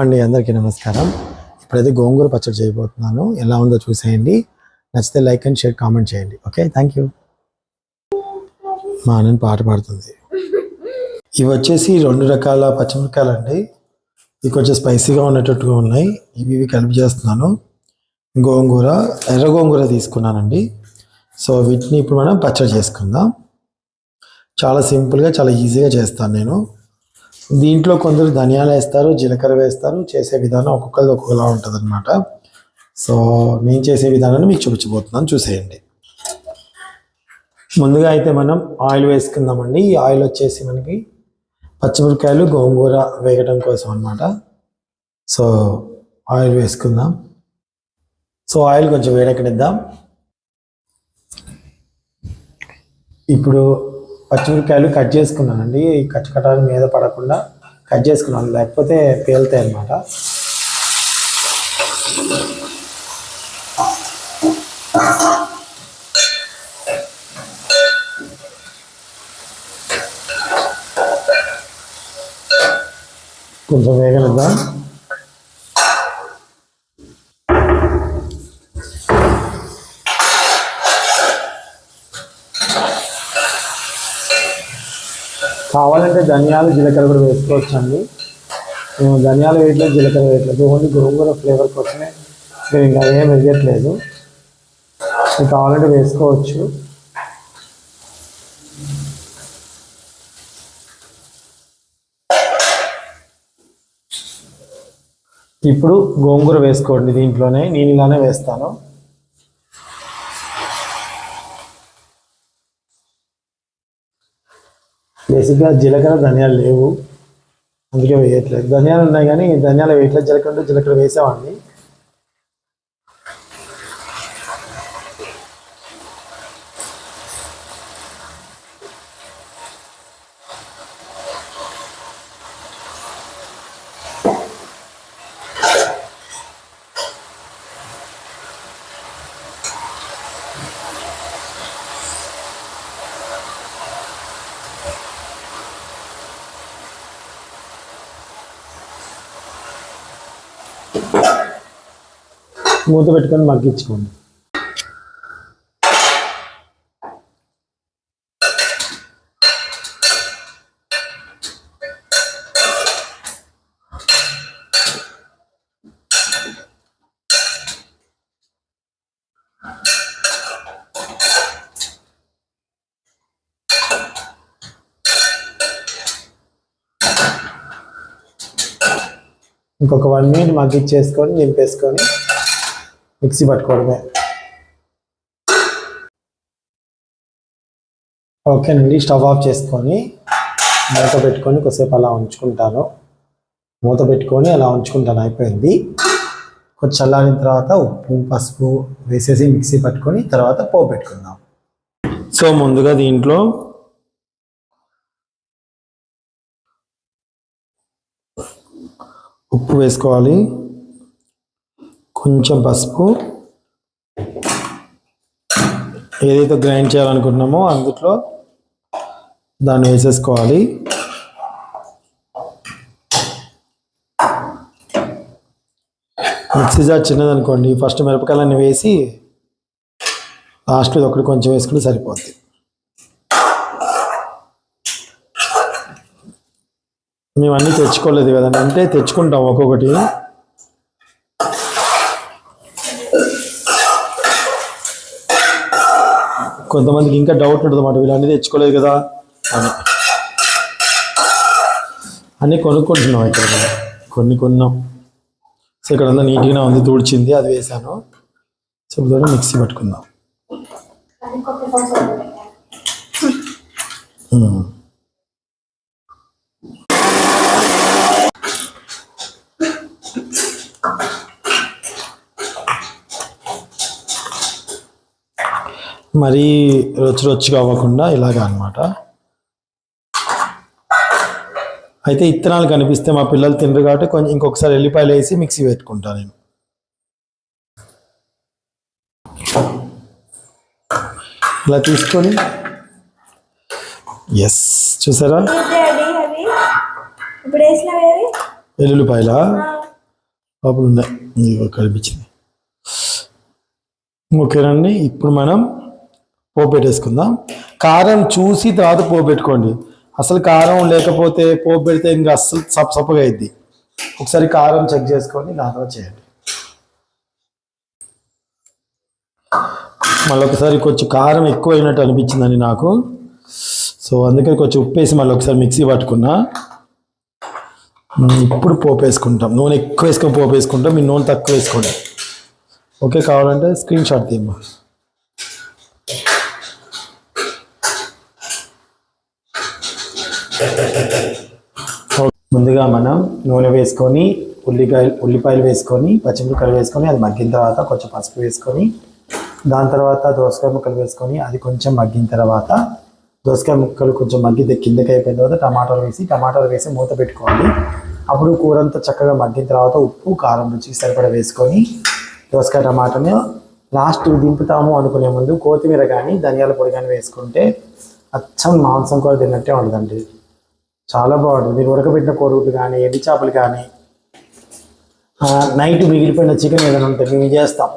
అండి అందరికీ నమస్కారం. ఇప్పుడైతే గోంగూర పచ్చడి చేయబోతున్నాను. ఎలా ఉందో చూసేయండి. నచ్చితే లైక్ అండ్ షేర్ కామెంట్ చేయండి. Okay thank you. మా అన్న పాట పాడుతుంది. ఇవి వచ్చేసి రెండు రకాల పచ్చిమిరకాయలు అండి ఇవి కొంచెం స్పైసీగా ఉండేటట్టుగా ఉన్నాయి. ఇవి ఇవి కలిపి చేస్తున్నాను. గోంగూర ఎర్ర గోంగూర తీసుకున్నానండి. సో వీటిని ఇప్పుడు మనం పచ్చడి చేసుకుందాం. చాలా సింపుల్గా చాలా ఈజీగా చేస్తాను నేను. దీంట్లో కొందరు ధనియాలు వేస్తారు జీలకర్ర వేస్తారు చేసే విధానం ఒక్కొక్కరిది ఒక్కొక్కలా ఉంటుంది అనమాట సో నేను చేసే విధానాన్ని మీకు చూపించబోతున్నాను చూసేయండి. ముందుగా అయితే మనం ఆయిల్ వేసుకుందామండి. ఈ ఆయిల్ వచ్చేసి మనకి పచ్చిమిరపకాయలు గోంగూర వేగడం కోసం అనమాట సో ఆయిల్ వేసుకుందాం. సో ఆయిల్ కొంచెం వేడెక్కడిద్దాం ఇప్పుడు పచ్చిమిరపకాయలు కట్ చేసుకున్నానండి. కచ్చకటాలు మీద పడకుండా కట్ చేసుకున్నాను. లేకపోతే పేలుతాయి అన్నమాట. కొంచెం వేగనిద్దాం. కావాలంటే ధనియాలు జీలకర్ర కూడా వేసుకోవచ్చు అండి మేము ధనియాలు వేయట్లేదు జీలకర్ర వేయట్లేదు. ఓన్లీ గోంగూర ఫ్లేవర్ కోసమే. మేము ఇంకా ఏం వేయట్లేదు. మీకు కావాలంటే వేసుకోవచ్చు. ఇప్పుడు గోంగూర వేసుకోండి దీంట్లోనే. నేను ఇలానే వేస్తాను. బేసిక్గా జీలకర్ర ధనియాలు లేవు. అందుకే వేయట్లేదు. ధనియాలు ఉన్నాయి కానీ ధనియాలు వేయట్లేదు. జీలకర్ర జీలకర్ర వేసేవాడిని. మూత పెట్టుకొని మగ్గించుకోండి. ఇంకొక వన్ మినిట్ మగ్గిచ్చేసుకొని నింపేసుకొని మిక్సీ పట్టుకోవడమే. ఓకేనండి స్టవ్ ఆఫ్ చేసుకొని మూత పెట్టుకొని కొద్దిసేపు అలా ఉంచుకుంటాను. మూత పెట్టుకొని అలా ఉంచుకుంటాను అయిపోయింది. కొంచెం చల్లారిన తర్వాత ఉప్పు పసుపు వేసేసి మిక్సీ పట్టుకొని తర్వాత పోపు పెట్టుకుందాం. సో ముందుగా దీంట్లో ఉప్పు వేసుకోవాలి. కొంచెం పసుపు. ఏదైతే గ్రైండ్ చేయాలనుకుంటున్నామో అందుట్లో దాన్ని వేసేసుకోవాలి. మిక్సీ జార్ చిన్నదనుకోండి ఫస్ట్ మిరపకాయలన్నీ వేసి లాస్ట్లో ఒకటి కొంచెం వేసుకుంటే సరిపోద్ది. మేము అన్నీ తెచ్చుకోలేదు కదండి. అంటే తెచ్చుకుంటాం ఒక్కొక్కటి. కొంతమందికి ఇంకా డౌట్ ఉంటుంది అన్నమాట వీళ్ళు అన్నీ తెచ్చుకోలేదు కదా అని. అన్నీ కొనుక్కుంటున్నాం ఇక్కడ. కొన్ని కొన్నాం. సో ఇక్కడ అంతా నీట్గానే ఉంది తుడిచింది అది వేసాను సో ఇప్పుడు మిక్సీ పట్టుకుందాం. మరీ రుచి రుచిగా అవ్వకుండా ఇలాగా అన్నమాట. అయితే ఇత్తనాలు కనిపిస్తే మా పిల్లలు తినరు కాబట్టి కొంచెం ఇంకొకసారి ఎల్లిపాయలు వేసి మిక్సీ పెట్టుకుంటాను నేను. ఇలా తీసుకొని ఎస్ చూసారా? వెల్లుల్లిపాయల? లోపల ఉన్నాయి కనిపించింది. ఓకేనండి ఇప్పుడు మనం పోపు పెట్టేసుకుందాం కారం చూసి తర్వాత పోపు పెట్టుకోండి అసలు కారం లేకపోతే పోపు పెడితే ఇంకా అస్సలు సప్ సప్పగా అయింది ఒకసారి కారం చెక్ చేసుకొని దాని చేయండి. మళ్ళీ ఒకసారి కొంచెం కారం ఎక్కువ అయినట్టు అనిపించిందండి నాకు. సో అందుకని కొంచెం ఉప్పు వేసి మళ్ళీ ఒకసారి మిక్సీ పట్టుకున్నా. ఇప్పుడు పోపు వేసుకుంటాం నూనె ఎక్కువ వేసుకొని పోపు వేసుకుంటాం మీ నూనె తక్కువ వేసుకోండి. ఓకే కావాలంటే స్క్రీన్ షాట్ తీయమ్మా ముందుగా మనం నూనె వేసుకొని ఉల్లిపాయలు ఉల్లిపాయలు వేసుకొని పచ్చిమిరపకాయలు వేసుకొని అది మగ్గిన తర్వాత కొంచెం పసుపు వేసుకొని దాని తర్వాత దోసకాయ ముక్కలు వేసుకొని అది కొంచెం మగ్గిన తర్వాత దోసకాయ ముక్కలు కొంచెం మగ్గి కిందకి అయిపోయిన తర్వాత టమాటాలు వేసి టమాటాలు వేసి మూత పెట్టుకోవాలి. అప్పుడు కూర అంతా చక్కగా మగ్గిన తర్వాత ఉప్పు కారం రుచికి సరిపడా వేసుకొని దోసకాయ టమాటాని లాస్ట్ దింపుతాము అనుకునే ముందు కొత్తిమీర కానీ ధనియాల పొడి కానీ వేసుకుంటే అచ్చం మాంసం కూర తిన్నట్టే ఉండదండి చాలా బాగుంటుంది. మీరు ఉడకబెట్టిన కోరుగుడ్లు కానీ ఎండి చేపలు కానీ నైట్ మిగిలిపోయిన చికెన్ ఏదైనా ఉంటే మేము చేస్తాం.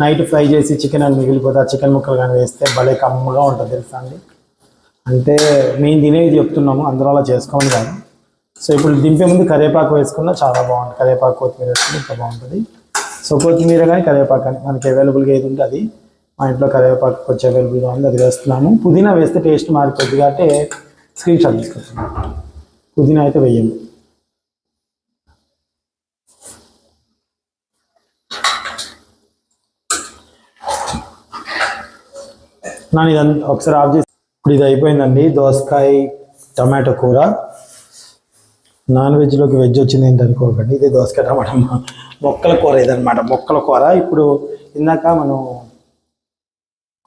నైట్ ఫ్రై చేసి చికెన్ అని మిగిలిపోతే ఆ చికెన్ ముక్కలు కానీ వేస్తే భలే కమ్మగా ఉంటుంది తెలుసా అండి? అంటే మేము తినేది చెప్తున్నాము అందరూ అలా చేసుకోండి కానీ. సో ఇప్పుడు దింపే ముందు కరివేపాకు వేసుకున్నా చాలా బాగుంటుంది కరివేపాకు కొత్తిమీర వేసుకుంటే ఇంకా బాగుంటుంది. సో కొత్తిమీర కానీ కరివేపాకు కానీ మనకి అవైలబుల్గా ఏది ఉంటే అది. మా ఇంట్లో కరివేపాకు కొంచెం అవైలబుల్గా ఉంది అది వేస్తున్నాము. పుదీనా వేస్తే టేస్ట్ మారిపోద్ది కాబట్టి స్క్రీన్ షాట్ తీసుకొచ్చాను పుదీనా అయితే వెయ్యండి. ನಾನು ఇదంతా ఒకసారి ఆఫ్ చేసి ఇప్పుడు ఇది అయిపోయిందండి. దోసకాయ టమాటో కూర. నాన్ వెజ్లోకి వెజ్ వచ్చింది ఏంటి అనుకోకండి. ఇది దోసకాయ టమాటా మొక్కల కూర ఇదనమాట మొక్కల కూర. ఇప్పుడు ఇందాక మనం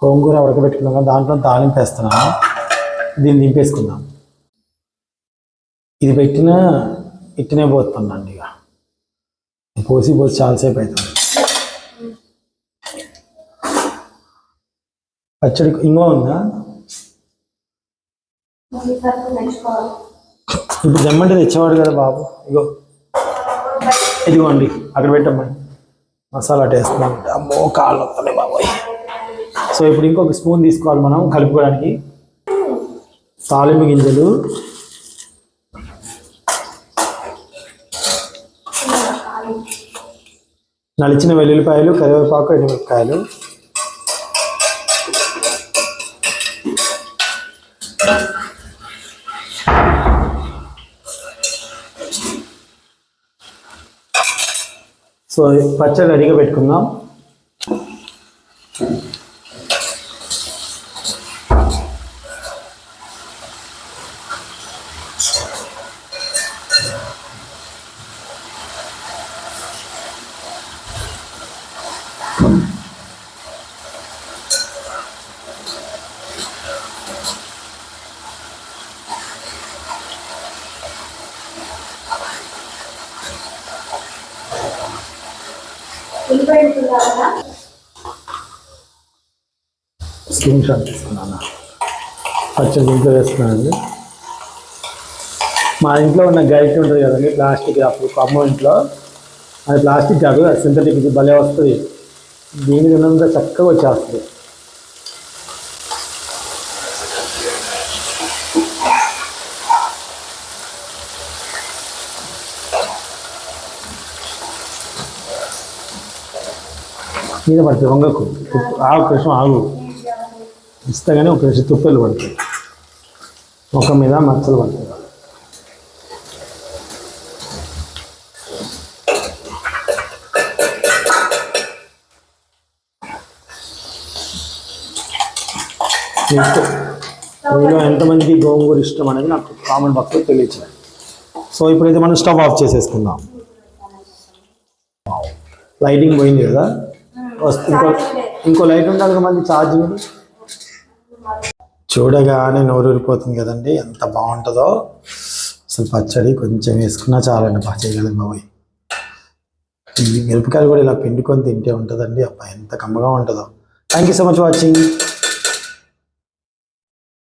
గోంగూర ఉడకబెట్టుకున్నాం దాంట్లో తాలింపు వేస్తున్నాము దీన్ని దింపేసుకుందాం. ఇది పెట్టిన ఇట్టనే పోతుందండి ఇక. పోసి పోసి చాలాసేపు అవుతుంది. పచ్చడి ఇంకో ఉందా? ఇప్పుడు జమ్మంటే తెచ్చేవాడు కదా బాబు. ఇగో. ఇదిగోండి అక్కడ పెట్టమ్మని మసాలా టేస్ట్ అమ్మో కాళ్ళు వస్తున్నాయి బాబోయ్. సో ఇప్పుడు ఇంకొక స్పూన్ తీసుకోవాలి మనం కలుపుకోవడానికి. తాలింపు గింజలు. నలిచిన వెల్లుల్లిపాయలు కరివేపాకు ఎండుమిరపకాయలు సో పచ్చడి రెడీగా పెట్టుకుందాం. స్క్రీన్ షాట్ తీసుకున్నాను. పచ్చడి దీంట్లో వేస్తున్నానండి. మా ఇంట్లో ఉన్న గైట్ ఉంటుంది కదండి ప్లాస్టిక్ అప్పుడు కొమ్మ ఇంట్లో. అది ప్లాస్టిక్ కాదు అది సింథటిక్ ఇది భలే వస్తుంది. దీని తిన్నంత చక్కగా వచ్చేస్తుంది. మీద పడుతుంది వంగకు. తుప్పు- ఆగు కృష్ణ ఆగు ఇస్తే ఒక నిమిషం తుప్పలు పడతాయి. ముఖం మీద మచ్చలు పడతాయి. ఎంతమంది మీలో ఎంతమందికి గోంగూర ఇష్టం అనేది నాకు కామెంట్ బాక్స్లో తెలియచేయండి. సో ఇప్పుడైతే మనం స్టవ్ ఆఫ్ చేసేసుకుందాం. లైటింగ్ పోయింది కదా? ఇంకో ఇంకో లైట్ ఉండాలి కదా మళ్ళీ ఛార్జింగ్ చూడగానే నోరూరిపోతుంది కదండి. ఎంత బాగుంటుందో. అసలు పచ్చడి కొంచెం వేసుకున్నా చాలండి. బాగా చేయగలం బాబోయ్. ఈ మిరపకాయలు కూడా ఇలా పిండుకొని తింటే ఉంటుందండి. అబ్బా ఎంత కమ్మగా ఉంటుందో. Thank you so much watching